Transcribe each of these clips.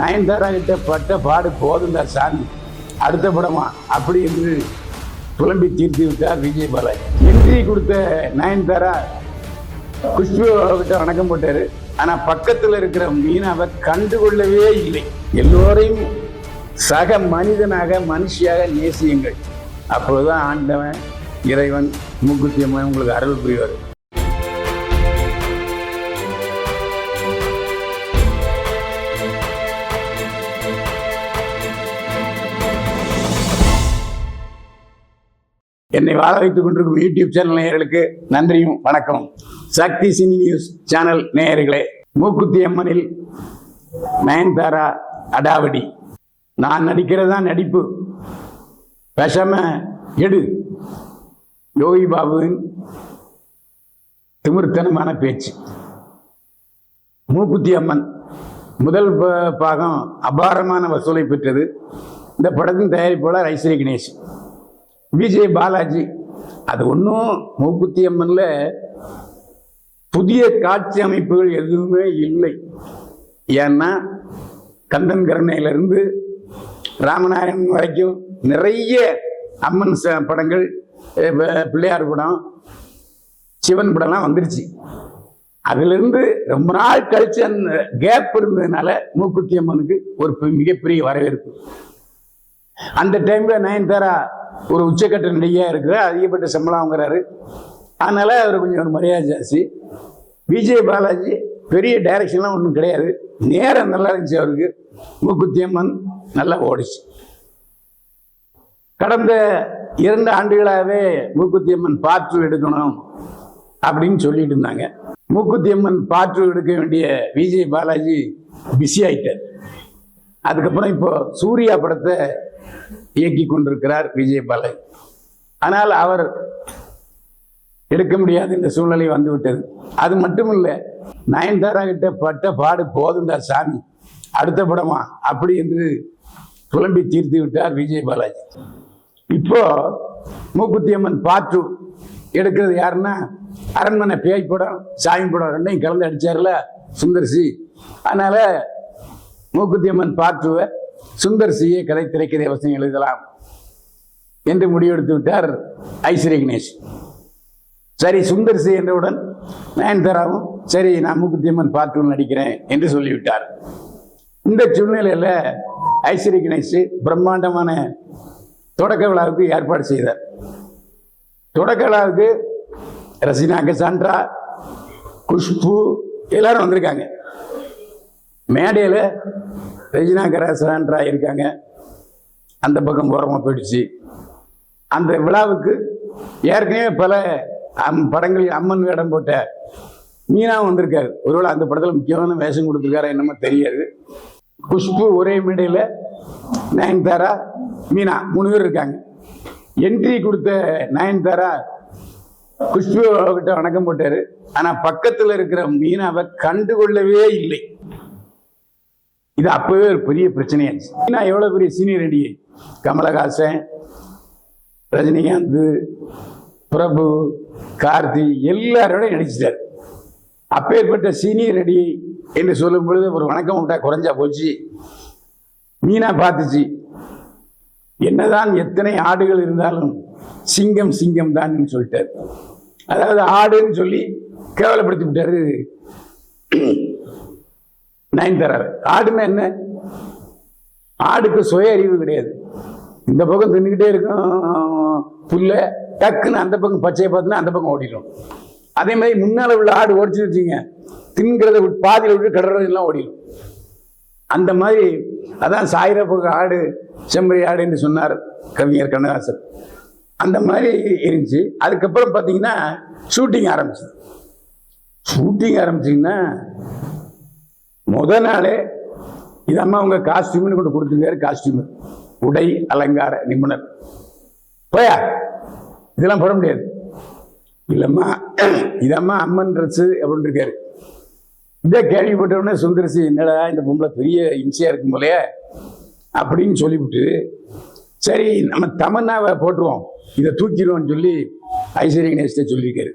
நயன்தாரா கிட்ட பட்ட பாடு போதும் தான் சாமி. அடுத்த படமா. அப்படி என்று புலம்பி தீர்த்து விட்டார் விஜய் பாலாஜி என்ட்ரி கொடுத்த நயன்தாரா குஷ்பு கிட்ட வணக்கம் போட்டார். ஆனால் பக்கத்தில் இருக்கிற மீனாவை கண்டுகொள்ளவே இல்லை. எல்லோரையும் சக மனிதனாக மனுஷியாக நேசியுங்கள். அப்போதுதான் ஆண்டவன் இறைவன் மூக்குத்தி உங்களுக்கு அருள் புரிவார். என்னை வாழ வைத்துக் கொண்டிருக்கும் யூடியூப் சேனல் நேயர்களுக்கு நன்றியும் வணக்கம். சக்தி சினி நியூஸ் சேனல் நேயர்களே மூக்குத்தி அம்மனில் நயன்தாரா அடாவடி. நான் நடிக்கிறதா நடிப்பு? விஷம எடு யோகி பாபுவின் திமிர்த்தனமான பேச்சு. மூக்குத்தி அம்மன் முதல் ப- பாகம் அபாரமான வசூலை பெற்றது. இந்த படத்தின் தயாரிப்பாளர் ஐஸ்வரி கணேஷ். விஜய் பாலாஜி. அது ஒன்றும் மூக்குத்தி அம்மன்ல புதிய காட்சி அமைப்புகள் எதுவுமே இல்லை. ஏன்னா கந்தன் கருணையிலிருந்து ராமநாராயணன் வரைக்கும் நிறைய அம்மன் ச- படங்கள் பிள்ளையார் படம் சிவன் படம்லாம் வந்துருச்சு. அதுலேருந்து ரொம்ப நாள் கழிச்சு அந்த கேப் இருந்ததுனால மூக்குத்தி அம்மனுக்கு ஒரு மிகப்பெரிய வரவேற்பு. அந்த டைம்ல நயன்தாரா ஒரு உச்சக்கட்ட நடிகையாக இருக்கிறார் அதிகப்பட்ட சம்பளம் வாங்குறாரு. அதனால அவர் கொஞ்சம் ஒரு மரியாதை ஜாஸ்தி. விஜய் பாலாஜி பெரிய டைரக்ஷன்லாம் ஒன்றும் கிடையாது. நேரம் நல்லா இருந்துச்சு அவருக்கு. மூக்குத்தி அம்மன் நல்லா ஓடிச்சு. கடந்த இரண்டு ஆண்டுகளாகவே மூக்குத்தியம்மன் பாற்று எடுக்கணும் அப்படின்னு சொல்லிட்டு இருந்தாங்க. மூக்குத்தி அம்மன் பாற்று எடுக்க வேண்டிய விஜய் பாலாஜி பிஸி ஆயிட்டார். அதுக்கப்புறம் இப்போ சூர்யா படத்தை இயக்கி கொண்டிருக்கிறார் விஜய் பாலாஜி. ஆனால் அவர் எடுக்க முடியாத இந்த சூழ்நிலை வந்துவிட்டது. அது மட்டும் இல்லை நயன்தாரா கிட்ட பட்ட பாடு போதுண்டா சாமி அடுத்த படமா அப்படி என்று புலம்பி தீர்த்து விட்டார் விஜய் பாலாஜி. இப்போ மூக்குத்தி அம்மன் பாட்டு எடுக்கிறது யாருன்னா அரண்மனை பேய் படம் சாமி படம் ரெண்டையும் கலந்து அடிச்சார்ல சுந்தர் சி. அதனால மூக்குத்தி அம்மன் பாட்டுவை சுந்தர் சியை கதை திரைக்கதை அவசியம் எழுதலாம் என்று முடிவெடுத்து விட்டார் ஐஸ்வர்ய கணேஷ். சரி சுந்தர் சி என்றவுடன் நயன்தாராவும் சரி நான் மூக்குத்தியம்மன் அம்மன் நடிக்கிறேன் என்று சொல்லிவிட்டார். இந்த சூழ்நிலையில் ஐஸ்வர்ய கணேஷ் பிரம்மாண்டமான தொடக்க விழாவுக்கு ஏற்பாடு செய்தார். தொடக்க விழாவுக்கு ரசினா கசாண்ட்ரா குஷ்பு எல்லாரும் வந்திருக்காங்க. மேடையில் ரெஜினா கராசான்றா இருக்காங்க. அந்த பக்கம் ஓரமாக போயிடுச்சு. அந்த விழாவுக்கு ஏற்கனவே பல அம் படங்களில் அம்மன் வேடம் போட்ட மீனாவும் வந்திருக்காரு. ஒருவேளை அந்த படத்தில் முக்கியமான வேஷம் கொடுத்துருக்காரா என்னமோ தெரியாது. குஷ்பு ஒரே மேடையில் நயன்தாரா மீனா மூணு பேர் இருக்காங்க. என்ட்ரி கொடுத்த நயன்தாரா குஷ்பு கிட்ட வணக்கம் போட்டார். ஆனால் பக்கத்தில் இருக்கிற மீனாவை கண்டுகொள்ளவே இல்லை. இது அப்பவே ஒரு பெரிய பிரச்சனையாச்சு. நான் எவ்வளவு பெரிய சீனியர் அடி? கமலஹாசன் ரஜினிகாந்த் பிரபு கார்த்தி எல்லாரோட நடிச்சிட்டார். அப்பேற்பட்ட சீனியர் அடி என்று சொல்லும் பொழுது ஒரு வணக்கம் உண்டா? குறைஞ்சா போச்சு. மீனா பார்த்துச்சு. என்னதான் எத்தனை ஆடுகள் இருந்தாலும் சிங்கம் சிங்கம் தான் சொல்லிட்டார். அதாவது ஆடுன்னு சொல்லி கேவலப்படுத்தி விட்டாரு. நைன் தரார். ஆடுனா என்ன? ஆடுக்கு சுய அறிவு கிடையாது. இந்த பக்கம் தின்னுக்கிட்டே இருக்கும் புல்ல டக்குன்னு அந்த பக்கம் பச்சையை பார்த்துன்னா அந்த பக்கம் ஓடிடும். அதே மாதிரி முன்னால உள்ள ஆடு ஓடிச்சு வச்சுங்க தின்கிறத விட்டு பாதியில் விட்டு கடறதெல்லாம் ஓடிடும். அந்த மாதிரி அதான் சாயிர பக்கம் ஆடு செம்பரி ஆடு என்று சொன்னார் கவிஞர் கண்ணதாசன். அந்த மாதிரி இருந்துச்சு. அதுக்கப்புறம் பார்த்தீங்கன்னா ஷூட்டிங் ஆரம்பிச்சு ஷூட்டிங் ஆரம்பிச்சிங்கன்னா முத நாளே இது அம்மா உங்க காஸ்டியூம்னு கொண்டு கொடுத்துருக்காரு காஸ்டியூம் உடை அலங்கார நிபுணர். போயா? இதெல்லாம் போட முடியாது. இல்லைம்மா இதம்மா அம்மன் ட்ரெஸ்ஸு அப்படின்னு இருக்காரு. இதே கேள்விப்பட்ட உடனே சுந்தரசி என்னடா இந்த பொம்பளை பெரிய இம்சையா இருக்கும் போலயே அப்படின்னு சொல்லிவிட்டு சரி நம்ம தமன்னாவை போட்டுருவோம். இதை தூக்கிடுவோம்னு சொல்லி ஐஸ்வர்ய கணேஷ்ட சொல்லியிருக்காரு.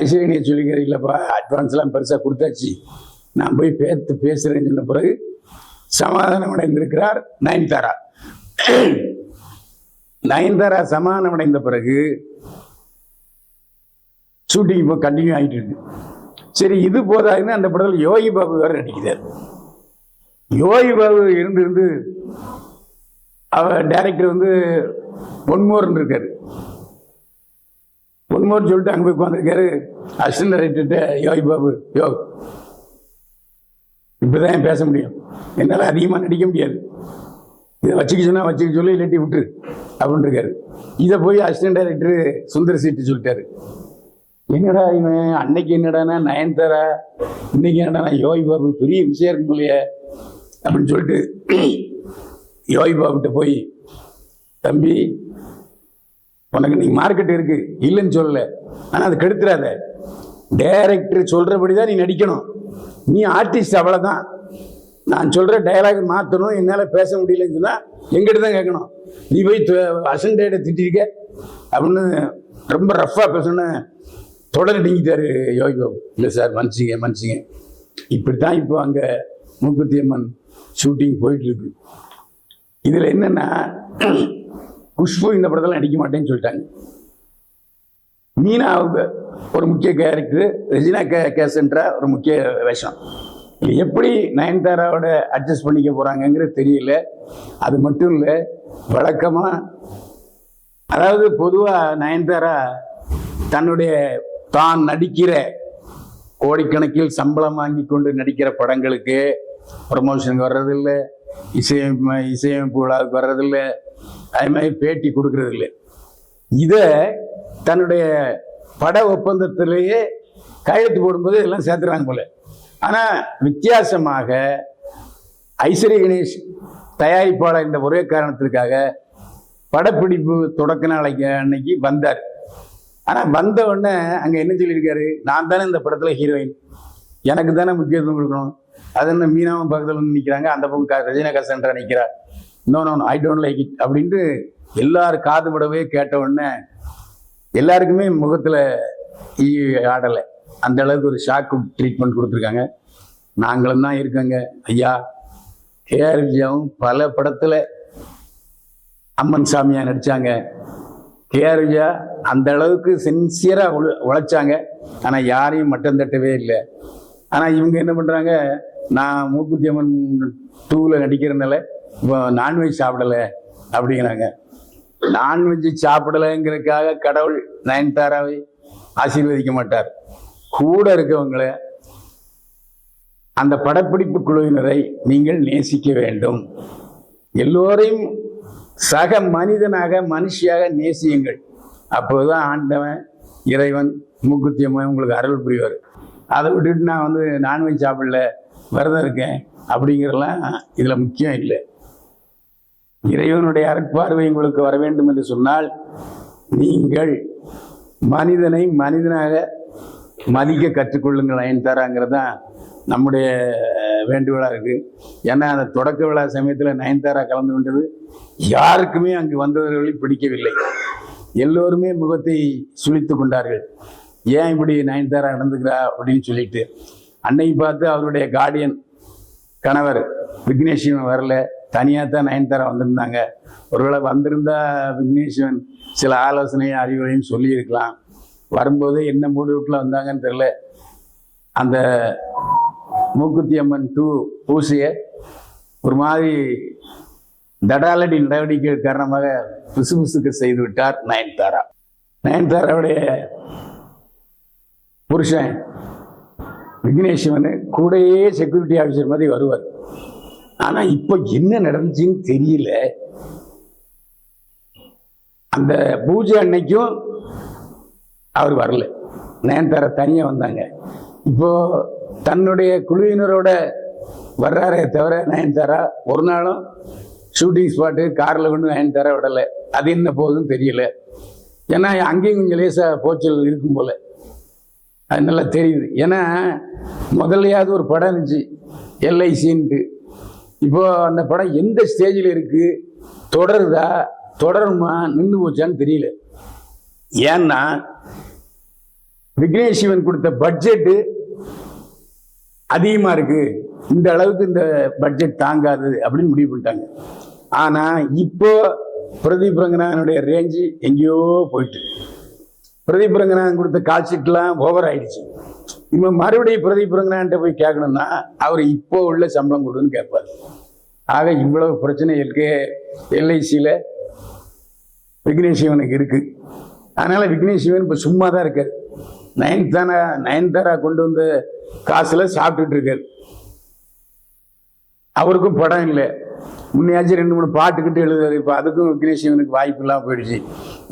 ஐஸ்வர்ய கணேஷ் சொல்லியிருக்காரு இல்லைப்பா அட்வான்ஸ்லாம் பெருசாக கொடுத்தாச்சு. நான் போய் பேத்து பேசுகிறேன்னு சொன்ன பிறகு சமாதானம் அடைந்திருக்கிறார் நயன்தாரா. நயன்தாரா சமாதானம் அடைந்த பிறகு ஷூட்டிங் இப்போ கண்டினியூ ஆகிட்டு இருக்கு. சரி இது போதாதுன்னு அந்த படத்தில் யோகி பாபு வேற நடிக்கிறார். யோகி பாபு இருந்து இருந்து அவர் டைரக்டர் வந்து பொன்மோர்னு இருக்காரு பொன்மோர் சொல்லிட்டு அங்கே போய் உட்காந்துருக்காரு அசிஸ்டன்ட் டைரக்டர்கிட்ட யோகி பாபு இப்படி தான் பேச முடியும்? என்னால் அதிகமாக நடிக்க முடியாது. இதை வச்சுக்க சொன்னால் வச்சுக்க சொல்லி இல்லாட்டி விட்டுரு அப்படின்னு இருக்காரு. இதை போய் அசிஸ்டன்ட் டைரக்டர் சுந்தர சீட்டு சொல்லிட்டாரு. என்னடா இவன்? அன்னைக்கு என்னடானா நயன்தாரா? இன்னைக்கு என்னடா யோகி பாபு பெரிய விஷயம் இருக்கும் இல்லையே அப்படின்னு சொல்லிட்டு யோகி பாபுகிட்ட போய் தம்பி உனக்கு நீ மார்க்கெட் இருக்கு. இல்லைன்னு சொல்லலை. ஆனால் அது கெடுத்துடாத டைரக்டர் சொல்கிறபடி தான் நீ நடிக்கணும். நீ ஆர்டிஸ்ட் அவ்வளோதான் நான் சொல்கிற டைலாக் மாற்றணும் என்னால் பேச முடியலன்னு சொன்னால் எங்கிட்ட தான் கேட்கணும். நீ போய் அசண்டேட திட்டிருக்க அப்படின்னு ரொம்ப ரஃப்பாக பேசணும்னு தொடர் நீங்கிட்டாரு யோகி பாபு. இல்லை சார் மன்னிச்சிங்க மன்னிச்சிங்க. இப்படி தான் இப்போ அங்கே மூக்குத்தி அம்மன் ஷூட்டிங் போயிட்டுருக்கு. இதில் என்னென்னா குஷ்பு இந்த படத்தெல்லாம் நடிக்க மாட்டேன்னு சொல்லிட்டாங்க. மீனா ஒரு முக்கிய கேரக்டர் ரெஜினா கே கேசன்ட்ரா ஒரு முக்கிய வேஷம். இது எப்படி நயன்தாராவோட அட்ஜஸ்ட் பண்ணிக்க போகிறாங்கங்கிறது தெரியல. அது மட்டும் இல்லை வழக்கமாக அதாவது பொதுவாக நயன்தாரா தன்னுடைய தான் நடிக்கிற கோடிக்கணக்கில் சம்பளம் வாங்கி கொண்டு நடிக்கிற படங்களுக்கு ப்ரமோஷனுக்கு வர்றதில்லை இசையமைப்பு இசையமைப்பு விழாவுக்கு வர்றதில்லை அதே மாதிரி பேட்டி கொடுக்கறதில்லை. இதை தன்னுடைய பட ஒப்பந்தத்திலேயே கையெழுத்து போடும்போது எல்லாம் சேர்த்துறாங்க போல. ஆனால் வித்தியாசமாக ஐஸ்வர்ய கணேஷ் தயாரிப்பாளர் இந்த ஒரே காரணத்திற்காக படப்பிடிப்பு தொடக்க நாளைக்கு அன்னைக்கு வந்தார். ஆனால் வந்த உடனே அங்கே என்ன சொல்லியிருக்காரு? நான் தானே இந்த படத்தில் ஹீரோயின் எனக்கு தானே முக்கியத்துவம் கொடுக்கணும். அது என்ன மீனாவும் பக்கத்தில் வந்து நிற்கிறாங்க அந்த பக்கம் க- ரஜினா கசன்றா நிற்கிறார் no no I don't like it அப்படின்ட்டு எல்லாரும் காது படவே கேட்ட உடனே எல்லாருக்குமே முகத்தில் ஈ ஆடலை. அந்த அளவுக்கு ஒரு ஷாக்கு ட்ரீட்மெண்ட் கொடுத்துருக்காங்க. நாங்களும் தான் இருக்கோங்க. ஐயா கேஆர் விஜயாவும் பல படத்தில் அம்மன் சாமியாக நடிச்சாங்க. கேஆர் விஜயா அந்த அளவுக்கு சின்சியராக உழ உழைச்சாங்க. ஆனால் யாரையும் மட்டம் தட்டவே இல்லை. ஆனால் இவங்க என்ன பண்ணுறாங்க நான் மூக்குத்தி அம்மன் டூவில் நடிக்கிறதுனால இப்போ நான்வெஜ் சாப்பிடலை அப்படிங்கிறாங்க. நான்வெஜ் சாப்பிடலைங்கிறதுக்காக கடவுள் நயன்தாராவை ஆசீர்வதிக்க மாட்டார். கூட இருக்கவங்கள அந்த படப்பிடிப்பு குழுவினரை நீங்கள் நேசிக்க வேண்டும். எல்லோரையும் சக மனிதனாக மனுஷியாக நேசியுங்கள். அப்போதுதான் ஆண்டவன் இறைவன் மூக்குத்தியம்மன் உங்களுக்கு அருள் புரிவார். அதை விட்டுட்டு நான் வந்து நான்வெஜ் சாப்பிடல விரதம் இருக்கேன் அப்படிங்கிறலாம் இதில் முக்கியம் இல்லை. இறைவனுடைய அருட்பார்வை உங்களுக்கு வர வேண்டும் என்று சொன்னால் நீங்கள் மனிதனை மனிதனாக மதிக்க கற்றுக்கொள்ளுங்கள் நயன்தாராங்கிறது தான் நம்முடைய வேண்டுகோளாக இருக்குது ஏன்னா அந்த தொடக்க விழா சமயத்தில் நயன்தாரா கலந்து கொண்டது யாருக்குமே அங்கு வந்தவர்களை பிடிக்கவில்லை. எல்லோருமே முகத்தை சுழித்து கொண்டார்கள். ஏன் இப்படி நயன்தாரா நடந்துக்கிறா அப்படின்னு சொல்லிட்டு அன்னைக்கு பார்த்து அவருடைய கார்டியன் கணவர் விக்னேஷன் வரல. தனியாக தான் நயன்தாரா வந்திருந்தாங்க. ஒருவேளை வந்திருந்தா விக்னேஸ்வன் சில ஆலோசனையும் அறிவுரையும் சொல்லியிருக்கலாம். வரும்போது என்ன மூடு வீட்டில் வந்தாங்கன்னு தெரில அந்த மூக்குத்தி அம்மன் டூ பூசையை ஒரு மாதிரி தடாலடி நடவடிக்கை காரணமாக பிசுபிசுக்கு செய்து விட்டார் நயன்தாரா. நயன்தாராவுடைய புருஷன் விக்னேஸ்வன் கூடயே செக்யூரிட்டி ஆஃபீஸர் மாதிரி வருவார். ஆனால் இப்போ என்ன நடந்துச்சுன்னு தெரியல. அந்த பூஜை அன்னைக்கும் அவர் வரல. நயன்தாரா தனியாக வந்தாங்க. இப்போ தன்னுடைய குழுவினரோட வர்றாரே தவிர நயன்தாரா ஒரு நாளும் ஷூட்டிங் ஸ்பாட்டு காரில் கொண்டு நயன்தாரா விடலை. அது என்ன போகுதுன்னு தெரியல. ஏன்னா அங்கேயும் கொஞ்சம் லேசாக போச்சல் இருக்கும் போல. அது நல்லா தெரியுது. ஏன்னா முதல்லையாவது ஒரு படம் இருந்துச்சு. எல்ஐசின்ட்டு. இப்போ அந்த படம் எந்த ஸ்டேஜில் இருக்கு? தொடருதா? தொடருமா? நின்று போச்சான்னு தெரியல. ஏன்னா விக்னேஷ் சிவன் கொடுத்த பட்ஜெட்டு அதிகமாக இருக்கு. இந்த அளவுக்கு இந்த பட்ஜெட் தாங்காது அப்படின்னு முடிவு பண்ணிட்டாங்க. ஆனால் இப்போ பிரதீப் ரங்கநாதனுடைய ரேஞ்சு எங்கேயோ போயிட்டு. பிரதீப் ரங்கநாதன் கொடுத்த கால்ஷீட்லாம் ஓவர் ஆயிடுச்சு. இவன் மறுபடியும் பிரதீப் போய் கேட்கணும்னா அவர் இப்போ உள்ள சம்பளம் கொடுன்னு கேட்பார். ஆக இவ்வளவு பிரச்சனை இருக்கு. எல்ஐசியில் விக்னேஷ் சிவனுக்கு இருக்கு. அதனால விக்னேஷ் இப்போ சும்மா தான் இருக்கார். நயன்தாரா நயன்தாரா கொண்டு வந்த காசில் சாப்பிட்டுட்டு இருக்கார். அவருக்கும் படம் இல்லை. முன்னையாச்சும் ரெண்டு மூணு பாட்டுக்கிட்டு எழுதுவார் இப்போ அதுக்கும் விக்னேஷ் சிவனுக்கு வாய்ப்பு இல்லாமல் போயிடுச்சு.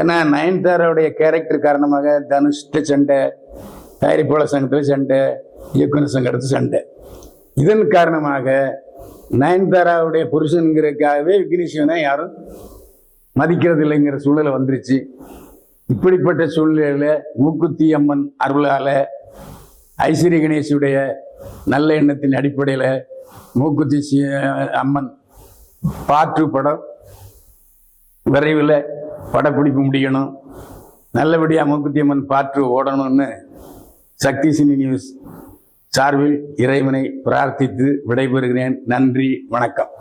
ஏன்னா நயன்தாராவுடைய கேரக்டர் காரணமாக தனுஷ்ட சண்டை தயாரிப்பாளர் சங்கத்தில் சண்டை இயக்குனர் சங்கத்தில் சண்டை. இதன் காரணமாக நயன்தாராவுடைய புருஷனுங்கிறதுக்காகவே விக்னேஷ் யாரும் மதிக்கிறது இல்லைங்கிற சூழ்நிலை வந்துருச்சு. இப்படிப்பட்ட சூழ்நிலையில் மூக்குத்தி அம்மன் அருளால் ஐஸ்வர்ய கணேஷுடைய நல்ல எண்ணத்தின் அடிப்படையில் மூக்குத்தி அம்மன் பாற்று படம் விரைவில் படப்பிடிப்பு முடியணும். நல்லபடியாக மூக்குத்தி அம்மன் பாற்று ஓடணும்னு சக்தி சினி நியூஸ் சார்பில் இறைவனை பிரார்த்தித்து விடைபெறுகிறேன். நன்றி வணக்கம்.